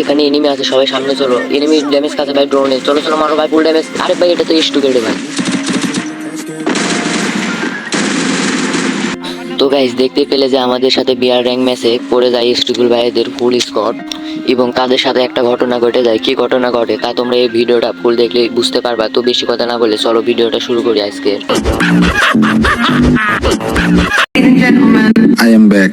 এখানে এনিমি আছে, সবাই সামনে চলো। এনিমি ড্যামেজ কাছে ভাই ড্রোনে চলো চলো, মারো ভাই ফুল ড্যামেজ আরে ভাই এটা তো স্টুকেটে ভাই তো গাইস দেখতে পেলে যে আমাদের সাথে বিয়ার র্যাঙ্ক ম্যাচে পড়ে যায় স্টুকুল ভাইদের ফুল স্কট এবং তাদের সাথে একটা ঘটনা ঘটে যায়। কি ঘটনা ঘটে? তা তোমরা এই ভিডিওটা ফুল দেখলে বুঝতে পারবা। তো বেশি কথা না বলে চলো ভিডিওটা শুরু করি আজকে। I am back.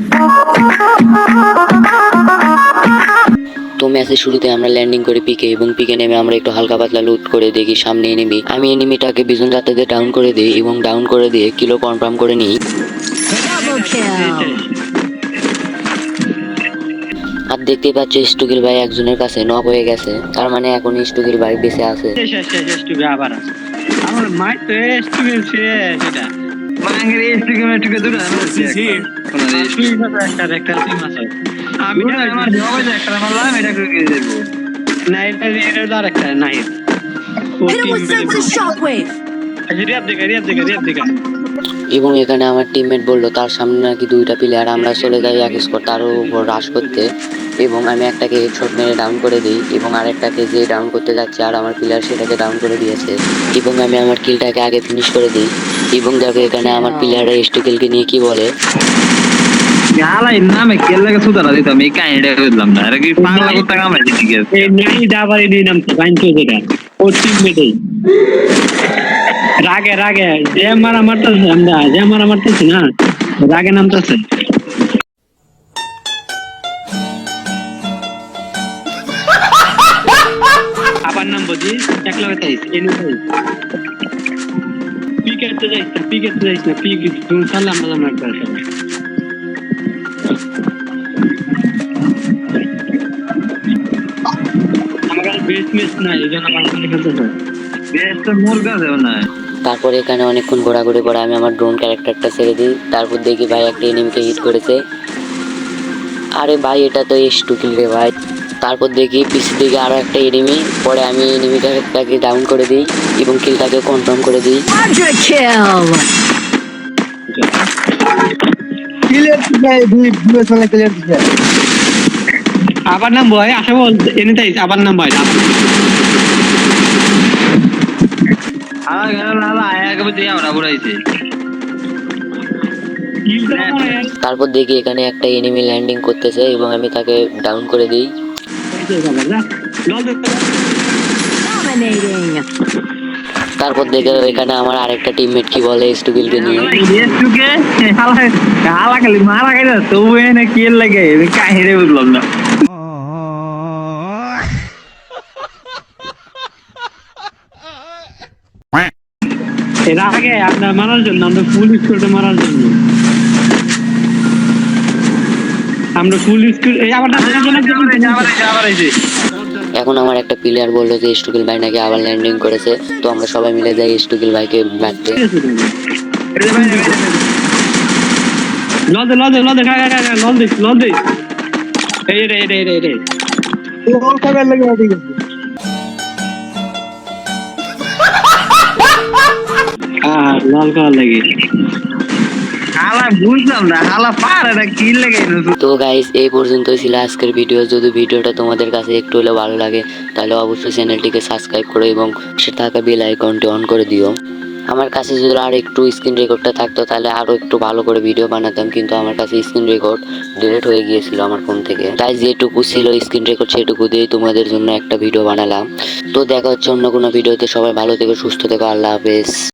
ম্যাচের শুরুতে আমরা ল্যান্ডিং করে পিকে এবং পিকে নেমে আমরা একটু হালকা পাতলা লুট করে দেখি সামনে এনিমি আমি এনিমিটাকে বিজন যাত্রাতে ডাউন করে দিই এবং ডাউন করে দিয়ে কিলো কনফার্ম করে নিই। আর দেখতেই পাচ্ছ স্টুকিল ভাই একজনের কাছে নক হয়ে গেছে। তার মানে এখন স্টুকিল ভাই বেঁচে আছে। আবার আমার মাই তো শেষ এটা মাঙ্গের তুই কথা একটা একটা টিম আছে। আমি দুটো আমার জবাই একটা মারলাম এটা করে দিয়ে দেবো। না এটা এটা আর একটা নাই। ও team with some with a shockwave. রিয়াব দেখা রিয়াব দেখা রিয়াব দেখা এবং এখানে আমার টিমমেট বলল তার সামনে নাকি দুইটা প্লেয়ার আমরা চলে যাই এক স্কোর তারও উপর রাশ করতে। এবং আমি একটাকে শট মেরে ডাউন করে দিই এবং আরেকটাকে যে ডাউন করতে যাচ্ছে আর আমার প্লেয়ার সেটাকে ডাউন করে দিয়েছে। এবং আমি আমার কিলটাকে আগে ফিনিশ করে দিই। এবং দেখো এখানে আমার প্লেয়াররা স্টুকিলকে নিয়ে কি বলে? আলাই নামে কেল লাগে সুদারা দিতাম এই কাহিনীটা বুঝলাম না এটা কি পাগলা কুত্তা কামাইছে ঠিক আছে এই নাই দাবারি দিই নাম তো বাইন তো যেটা ও টিম মেটেই রাগে রাগে যে মারা মারতেছে আমরা যে মারা মারতেছে না রাগে নামতেছে আবার নাম বুঝি একলা তাইস এনে তাইস পিকেট তো যাইস না পিকেট তো যাইস না পিক মারতে আসলে আমার কাছে বেস নাই এই জন্য তারপর এখানে অনেকক্ষণ ঘোরাঘুরি করে আমি আমার ড্রোন ক্যারেক্টারটা ছেড়ে দিই। তারপর দেখি ভাই একটা এনিমিকে হিট করেছে। আরে ভাই এটা তো স্টুকিল রে ভাই। তারপর দেখি পিসি দিকে আরও একটা এনিমি পরে আমি এনিমিটাকে ডাউন করে দিই এবং কিলটাকে কনফার্ম করে দিই। ক্লিয়ার দিছে আবার নাম বয় আসা বল এনে তাইস আবার নাম বয় আর গেল লালা আয়া কবে দিয়ে আমরা বুড়াইছে তারপর দেখি এখানে একটা এনিমি ল্যান্ডিং করতেছে এবং আমি তাকে ডাউন করে দিই। তারপর দেখে এখানে আমার আরেকটা টিমমেট কি বলে স্টুকিলকে নিয়ে। এসটুকে হালা হালা খালি মারা খাইছে তবু এনে কেল লাগে? কাহিনী বুঝলাম না। এর আগে আমরা মারার জন্য আমরা ফুল স্কুলটা মারার জন্য। আমরা ফুল স্কুল এই আবার এখন আমার একটা প্লেয়ার বলল যে স্টুকিল ভাই নাকি আবার ল্যান্ডিং করেছে তো আমরা সবাই মিলে যাই স্টুকিল ভাইকে মারতে। লল দে লল দে লল দে খা খা খা খা, লল দে লল দে। এই রে রে রে রে। ওর খাবার লাগে লল করার লাগে। হালা বুঝলাম না হালা পার এটা কিল লাগে তো গাইস এই পর্যন্তই ছিল আজকের ভিডিও যদি ভিডিওটা তোমাদের কাছে একটু হলেও ভালো লাগে তাহলে অবশ্যই চ্যানেলটিকে সাবস্ক্রাইব করো এবং সে থাকা বেল আইকনটি অন করে দিও। আমার কাছে যদি আর একটু স্ক্রিন রেকর্ডটা থাকতো তাহলে আরও একটু ভালো করে ভিডিও বানাতাম কিন্তু আমার কাছে স্ক্রিন রেকর্ড ডিলিট হয়ে গিয়েছিল আমার ফোন থেকে। তাই যেটুকু ছিল স্ক্রিন রেকর্ড সেটুকু দিয়েই তোমাদের জন্য একটা ভিডিও বানালাম। তো দেখা হচ্ছে অন্য কোনো ভিডিওতে সবাই ভালো থেকো সুস্থ থেকো আল্লাহ হাফেজ।